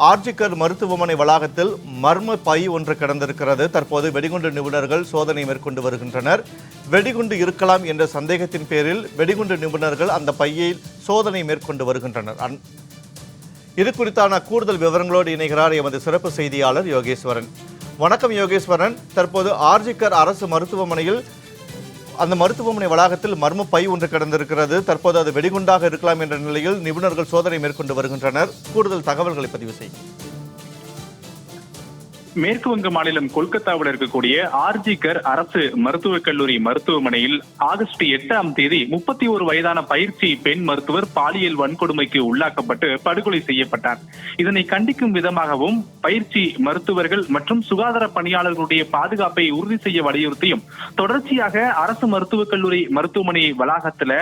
ஆர்ஜிக்கர் மருத்துவமனை வளாகத்தில் மர்ம பை ஒன்று கிடந்திருக்கிறது. தற்போது வெடிகுண்டு நிபுணர்கள் சோதனை மேற்கொண்டு வருகின்றனர். வெடிகுண்டு இருக்கலாம் என்ற சந்தேகத்தின் பேரில் வெடிகுண்டு நிபுணர்கள் அந்த பையை சோதனை மேற்கொண்டு வருகின்றனர். அன்- இது குறித்தான கூடுதல் விவரங்களோடு இணைகிறார் எமது சிறப்பு செய்தியாளர் யோகேஸ்வரன். வணக்கம் யோகேஸ்வரன். தற்போது ஆர்ஜிக்கர் அரசு மருத்துவமனையில் அந்த மருத்துவமனை வளாகத்தில் மர்ம பை ஒன்று கிடந்திருக்கிறது. தற்போது அது வெடிகுண்டாக இருக்கலாம் என்ற நிலையில் நிபுணர்கள் சோதனை மேற்கொண்டு வருகின்றனர். கூடுதல் தகவல்களை பதிவு செய்யும் மேற்கு வங்க மாநிலம் கொல்கத்தாவில் இருக்கக்கூடிய ஆர்ஜிகர் அரசு மருத்துவக் கல்லூரி மருத்துவமனையில் ஆகஸ்ட் எட்டாம் தேதி முப்பத்தி ஒரு வயதான பயிற்சி பெண் மருத்துவர் பாலியல் வன்கொடுமைக்கு உள்ளாக்கப்பட்டு படுகொலை செய்யப்பட்டார். இதனை கண்டிக்கும் விதமாகவும் பயிற்சி மருத்துவர்கள் மற்றும் சுகாதார பணியாளர்களுடைய பாதுகாப்பை உறுதி செய்ய வலியுறுத்தியும் தொடர்ச்சியாக அரசு மருத்துவக் கல்லூரி மருத்துவமனை வளாகத்தில்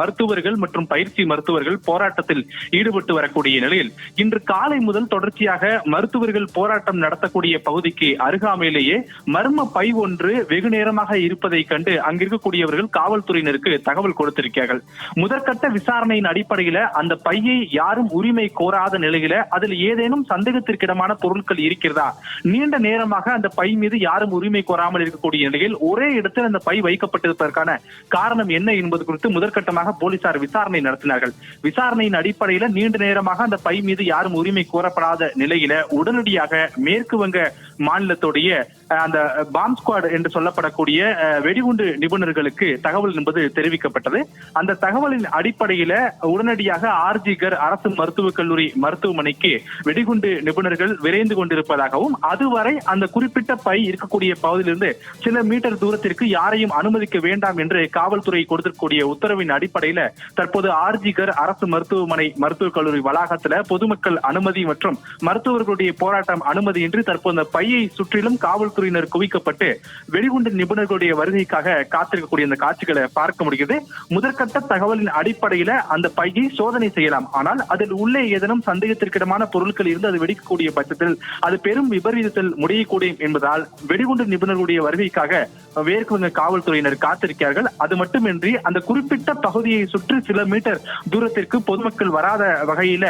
மருத்துவர்கள் மற்றும் பயிற்சி மருத்துவர்கள் போராட்டத்தில் ஈடுபட்டு வரக்கூடிய நிலையில் இன்று காலை முதல் தொடர்ச்சியாக மருத்துவர்கள் போராட்டம் நடத்தக்கூடிய பகுதிக்கு அருகாமையிலேயே மர்ம பை ஒன்று வெகு நேரமாக இருப்பதை கண்டு அங்கிருக்கக்கூடியவர்கள் காவல்துறையினருக்கு தகவல் கொடுத்திருக்கிறார்கள். முதற்கட்ட விசாரணையின் அடிப்படையில அந்த பையை யாரும் உரிமை கோராத நிலையில அதில் ஏதேனும் சந்தேகத்திற்கிடமான பொருட்கள் இருக்கிறதா? நீண்ட நேரமாக அந்த பை மீது யாரும் உரிமை கோராமல் இருக்கக்கூடிய நிலையில் ஒரே இடத்தில் அந்த பை வைக்கப்பட்டிருப்பதற்கான காரணம் என்ன என்பது குறித்து முதற்கட்டமாக போலீசார் விசாரணை நடத்தினார்கள். விசாரணையின் அடிப்படையில நீண்ட நேரமாக அந்த பை மீது யாரும் உரிமை கோரப்படாத நிலையில உடனடியாக மேற்கு வங்க மாநிலத்துடைய அந்த பாம் ஸ்குவாட் என்று சொல்லப்படக்கூடிய வெடிகுண்டு நிபுணர்களுக்கு தகவல் என்பது தெரிவிக்கப்பட்டது. அந்த தகவலின் அடிப்படையில உடனடியாக ஆர்ஜிகர் அரசு மருத்துவக் கல்லூரி மருத்துவமனைக்கு வெடிகுண்டு நிபுணர்கள் விரைந்து கொண்டிருப்பதாகவும் அதுவரை அந்த குறிப்பிட்ட பை இருக்கக்கூடிய பகுதியிலிருந்து சில மீட்டர் தூரத்திற்கு யாரையும் அனுமதிக்க வேண்டாம் என்று காவல்துறை கொடுத்திருக்கக்கூடிய உத்தரவின் அடிப்படையில தற்போது ஆர்ஜிகர் அரசு மருத்துவமனை மருத்துவக் கல்லூரி வளாகத்துல பொதுமக்கள் அனுமதி மற்றும் மருத்துவர்களுடைய போராட்டம் அனுமதியின்றி தற்போது அந்த பையை சுற்றிலும் காவல்துறையினர் குவிக்கப்பட்டு வெடிகுண்டு நிபுணர்களுடைய வருகைக்காக காத்திருக்கக்கூடிய அந்த காட்சிகளை பார்க்க முடிகிறது முதற்கட்ட தகவலின் அடிப்படையில அந்த பையை சோதனை செய்யலாம். ஆனால் அதில் உள்ளே ஏதேனும் சந்தேகத்திற்கிடமான பொருட்கள் இருந்து அது வெடிக்கக்கூடிய பட்சத்தில் அது பெரும் விபரீதத்தில் முடியக்கூடும் என்பதால் வெடிகுண்டு நிபுணர்களுடைய வருகைக்காக வேர்க்குங்க காவல்துறையினர் காத்திருக்கிறார்கள். அது மட்டுமின்றி அந்த குறிப்பிட்ட பகுதியை சுற்றி சில மீட்டர் தூரத்திற்கு பொதுமக்கள் வராத வகையில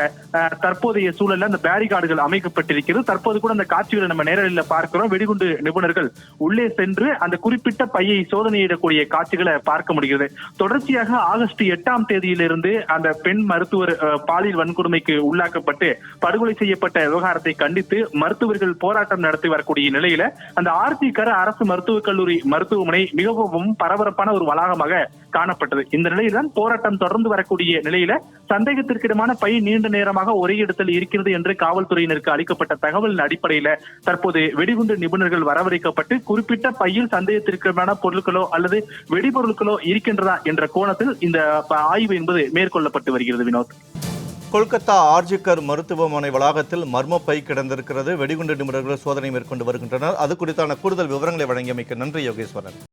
தற்போதைய சூழல்ல அந்த பேரிகார்டுகள் அமைக்கப்பட்டிருக்கிறது. தற்போது கூட அந்த காட்சிகளை நம்ம நேரடியில் பார்க்கிறோம். வெடிகுண்டு நிபுணர்கள் உள்ளே சென்று அந்த குறிப்பிட்ட பையை சோதனையிடக்கூடிய காட்சிகளை பார்க்க முடிகிறது. தொடர்ச்சியாக ஆகஸ்ட் எட்டாம் தேதியிலிருந்து அந்த பெண் மருத்துவர் பாலியல் வன்கொடுமைக்கு உள்ளாக்கப்பட்டு படுகொலை செய்யப்பட்ட விவகாரத்தை கண்டித்து மருத்துவர்கள் போராட்டம் நடத்தி வரக்கூடிய நிலையில அந்த ஆர்த்தி கர அரசு மருத்துவக் கல்லூரி மருத்துவமனை மிகவும் பரபரப்பான ஒரு வளாகமாக காணப்பட்டது. இந்த நிலையில்தான் போராட்டம் தொடர்ந்து வரக்கூடிய நிலையில சந்தேகத்திற்கிடமான பை நீண்ட நேரமாக ஒரே இடத்தில் இருக்கிறது என்று காவல்துறையினருக்கு அளிக்கப்பட்ட தகவலின் அடிப்படையில தற்போது வெடிகுண்டு நிபுணர்கள் வரவழைக்கப்பட்டு குறிப்பிட்ட பையில் சந்தேகத்திற்குமான பொருட்களோ அல்லது வெடிபொருட்களோ இருக்கின்றதா என்ற கோணத்தில் இந்த ஆய்வு என்பது மேற்கொள்ளப்பட்டு வருகிறது வினோத். கொல்கத்தா ஆர்ஜிக்கர் மருத்துவமனை வளாகத்தில் மர்ம பை கிடந்திருக்கிறது. வெடிகுண்டு நிபுணர்கள் சோதனை மேற்கொண்டு வருகின்றனர். அது குறித்தான கூடுதல் விவரங்களை வழங்கியமைக்க நன்றி யோகேஸ்வரன்.